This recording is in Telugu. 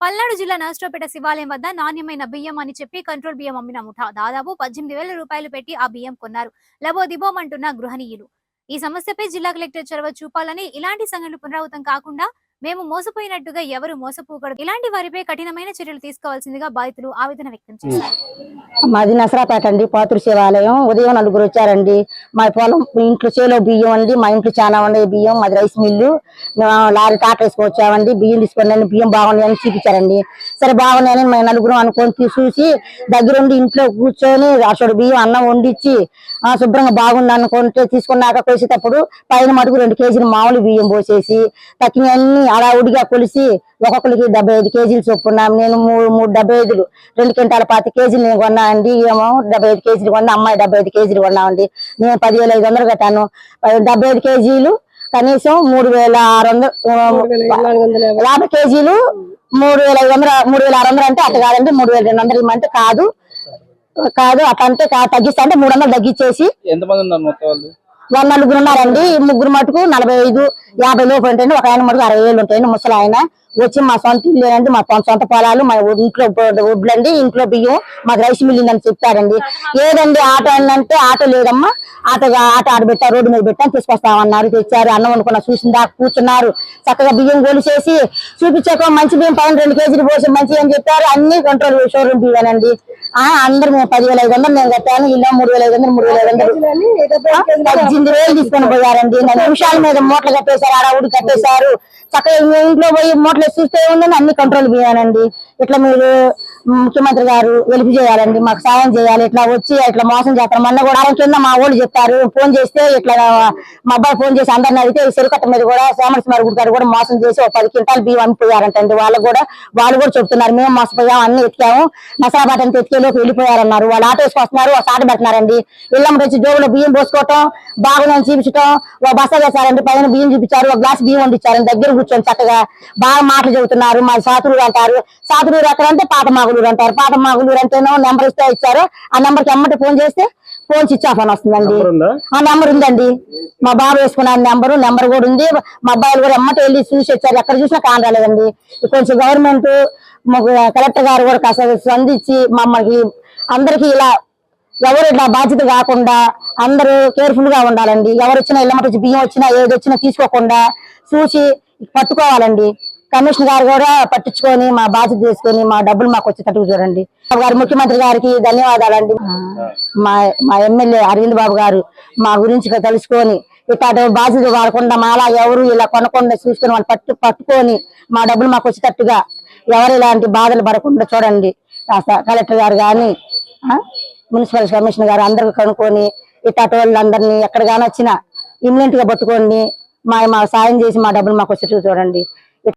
పల్నాడు జిల్లా నరసరావుపేట శివాలయం వద్ద నాణ్యమైన బియ్యం అని చెప్పి కంట్రోల్ బియ్యం అమ్మిన ముఠా. దాదాపు పద్దెనిమిది వేల రూపాయలు పెట్టి ఆ బియ్యం కొన్నారు. లబో దిబోమంటున్న గృహణీయులు ఈ సమస్యపై జిల్లా కలెక్టర్ చొరవ చూపాలని ఇలాంటి సంఘటనలు పునరావృతం కాకుండా మేము మోసపోయినట్టుగా ఎవరు మోసపోకూడదు. ఇలాంటి వారిపై కఠినమైన చర్యలు తీసుకోవాల్సిందిగా బాధితులు ఆవేదన వ్యక్తం చేశారు. మాది నసరాపేట అండి పాతురు శివాలయం. ఉదయం నలుగురు వచ్చారండి. మా పొలం ఇంట్లో చేలో బియ్యం అండి. మా ఇంట్లో చాలా ఉన్నాయి బియ్యం. మాది రైస్ మిల్లు. మేము లారీ టాటా వేసుకొని వచ్చామండి బియ్యం తీసుకొని బియ్యం బాగున్నాయని చూపించారండి. సరే బాగున్నాయని మేము నలుగురు అనుకొని చూసి దగ్గరుండి ఇంట్లో కూర్చొని అసలు బియ్యం అన్నం వండించి ఆ, శుభ్రంగా బాగుంది అనుకుంటే తీసుకున్నాక కొలిసేటప్పుడు పైన మటుకు రెండు కేజీలు మామూలు బియ్యం పోసేసి తక్కినవన్నీ అడావుడిగా కొలిసి ఒక్కొక్కరికి డెబ్బై ఐదు కేజీలు చొప్పున నేను మూడు మూడు డెబ్బై ఐదులు. రెండు క్వింటాల పాతి కేజీలు నేను కొన్నా అండి ఏమో డెబ్బై ఐదు కేజీలు కొన్నా అమ్మాయి డెబ్బై ఐదు కేజీలు కొన్నామండి. నేను పదివేల ఐదు వందలు కట్టాను. డెబ్బై ఐదు కేజీలు కనీసం మూడు వేల ఆరు వందలు యాభై. కేజీలు మూడు వేల ఐదు వందలు మూడు వేల ఆరు వందలు అంటే అట్ట కాదండి మూడు వేల రెండు వందలు ఇవ్వమంటే కాదు. కాదు అట్ట అంటే తగ్గిస్తా అంటే మూడు వందలు తగ్గించేసి ఎంతమంది ఉన్నారు మొత్తం వాళ్ళు వాళ్ళు నలుగురు ఉన్నారండి. ముగ్గురు మటుకు నలభై ఐదు యాభై లోపు ఉంటాయండి ఒక ఆయన మటుకు అరవై వేలు ఉంటాయండి ముసలి ఆయన వచ్చి మా సొంత ఇల్లు అండి మా సొంత పొలాలు మా ఇంట్లో వడ్లండి ఇంట్లో బియ్యం మాకు రైస్ మిల్ అని చెప్పారండి. ఏదండి ఆటో అంటే ఆటో లేదమ్మా ఆటో ఆటో ఆడ పెట్టా రోడ్డు మీద పెట్టా తీసుకొస్తామన్నారు తెచ్చారు అన్నం వండుకున్న చూసిన దాకా కూర్చున్నారు చక్కగా బియ్యం గొలిసేసి చూపించాక మంచి బియ్యం పైన రెండు కేజీలు పోసి మంచి అని చెప్పారు. అన్ని కంట్రోల్ షోరూమ్ బియ్యానండి ఆ అందరు మేము పదివేల ఐదు వందలు నేను కట్టాను ఇలా మూడు వేల ఐదు వందలు మూడు వేల ఐదు వందలు. పద్దెనిమిది వేలు తీసుకొని పోయారండి. నా నిమిషాల మీద మూటలు కట్టేశారు ఆడవుడు కట్టేశారు. చక్కగా ఇంట్లో పోయి మూటలు చూస్తే ఉందని అన్ని కంట్రోల్ పోయానండి. ఇట్లా మీరు ముఖ్యమంత్రి గారు వెలుపు చేయాలండి మాకు సాయం చేయాలి ఇట్లా వచ్చి ఇట్లా మోసం చేస్తారు. మొన్న కూడా వారం కింద మా వాళ్ళు చెప్పారు ఫోన్ చేస్తే ఇట్లా మా అబ్బాయి ఫోన్ చేసి అందరిని అడిగితే ఈ చెరుకట్ట మీద కూడా శ్యామల గుడి గారు కూడా మోసం చేసి ఒక పది క్వింటాలు బియ్యం అమ్మిపోయారంటండి. వాళ్ళు కూడా వాళ్ళు కూడా చెప్తున్నారు మేము మోసపోయాం అన్ని ఎత్తాము నసరాబాద్ అంతా ఎత్తుకేలోకి వెళ్ళిపోయారన్నారు. వాళ్ళు ఆటో వేసుకొస్తున్నారు ఒక ఆట పెడుతున్నారండి. ఇళ్ళం వచ్చి జోబులో బియ్యం పోసుకోవటం బాగుందని చూపించడం ఒక బస చేశారండి పైన బియ్యం చూపించారు ఒక గ్లాస్ బియ్యం వండించారు దగ్గర కూర్చొని చక్కగా బాగా మాటలు చెబుతున్నారు మా సాతులూరు అంటారు. సాతులూరు ఎక్కడంటే పాట మాకు మాగులూరు అంటారు పాత మాగులూరు అంటేనో నెంబర్ ఇస్తే ఇచ్చారు. ఆ నెంబర్కి ఎమ్మటి ఫోన్ చేస్తే ఫోన్ స్విచ్ ఆఫ్ అని వస్తుందండి. ఆ నెంబర్ ఉందండి. మా బాబు వేసుకున్న నెంబర్ నెంబర్ కూడా ఉంది. మా అబ్బాయిలు కూడా ఎమ్మటి వెళ్ళి చూసి వచ్చారు. ఎక్కడ చూసినా కాని రాలేదండి. కొంచెం గవర్నమెంట్ కలెక్టర్ గారు కూడా కాస్త స్పందించి మమ్మల్ని అందరికి ఇలా ఎవరు ఇట్లా బాధ్యత కాకుండా అందరూ కేర్ఫుల్గా ఉండాలండి. ఎవరు వచ్చినా ఇళ్ళ మటు బియ్యం వచ్చినా ఏది వచ్చినా తీసుకోకుండా చూసి పట్టుకోవాలండి. కమిషనర్ గారు కూడా పట్టించుకొని మా బాధ్యత తీసుకొని మా డబ్బులు మాకు వచ్చేటట్టు చూడండి. గారు ముఖ్యమంత్రి గారికి ధన్యవాదాలండి. మా మా ఎమ్మెల్యే అరవింద్ బాబు గారు మా గురించి తెలుసుకొని ఇట్లాంటి బాధ్యత కాకుండా మాలా ఎవరు ఇలా కొనకుండా చూసుకొని వాళ్ళు పట్టు పట్టుకొని మా డబ్బులు మాకు వచ్చేటట్టుగా ఎవరు ఇలాంటి బాధలు పడకుండా చూడండి. కలెక్టర్ గారు కానీ మున్సిపల్ కమిషనర్ గారు అందరికి కనుక్కొని ఇట్లాంటి వాళ్ళందరినీ ఎక్కడ కానీ వచ్చినా ఇమ్మీడియట్గా పట్టుకోండి. మా మా సాయం చేసి మా డబ్బులు మాకు వచ్చేటట్టు చూడండి.